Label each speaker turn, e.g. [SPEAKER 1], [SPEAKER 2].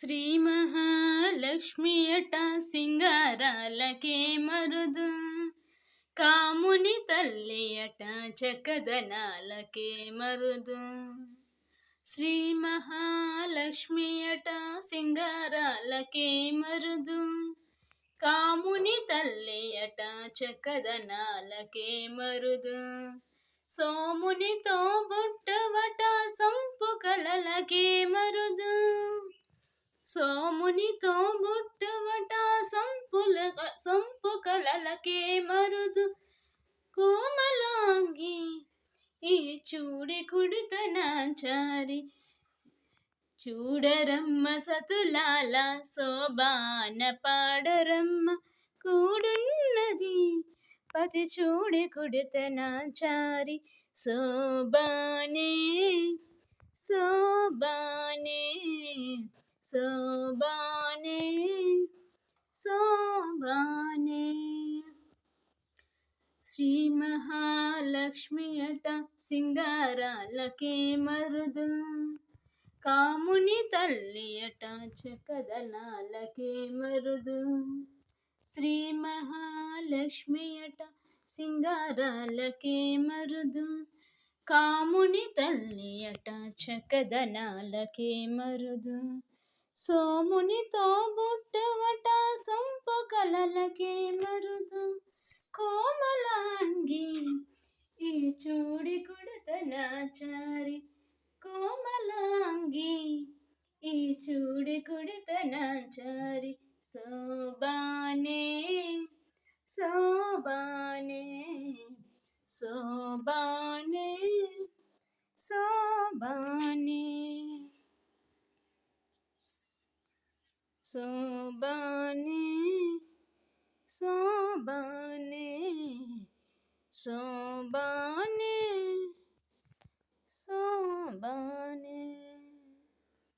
[SPEAKER 1] శ్రీ మహాలక్ష్మి అట సింగారాలకే మరుదు. కాముని తల్లి అట చకదనాలకే మరుదు. శ్రీ మహాలక్ష్మి అట సింగారాలకే మరుదు. కాముని తల్లి అట చకదనాలకే మరుదు. సోమునితో బుట్టవట sump కలలకే సోమునితో బుట్టవట సంపుల sump కలలకే Marudu. కోమలాంగి ఈ చూడి కుడితనాచారి. చూడరమ్మ సతులాల శోభాన పాడరమ్మ. కూడున్నది పతి చూడి కుడితనాచారి. శోభానే శోభానే. శోభానే శోభానే శ్రీ మహాలక్ష్మి అట సింగారాలకే మరుదు కాముని తల్లి అట చకదనాలకే మరుదు శ్రీ మహాలక్ష్మి అట సింగారాలకే మరుదు కాముని తల్లి అట చకదనాలకే మరుదు సోమునితో బుట్టవట సంపు కలలకే మరుదు. కోమలాంగి ఈ చూడి కుడతనాచారి. కోమలాంగి ఈ చూడి కుడతనాచారి. శోభానే శోభానే శోభానే శోభానే. శోభానే శోభానే శోభా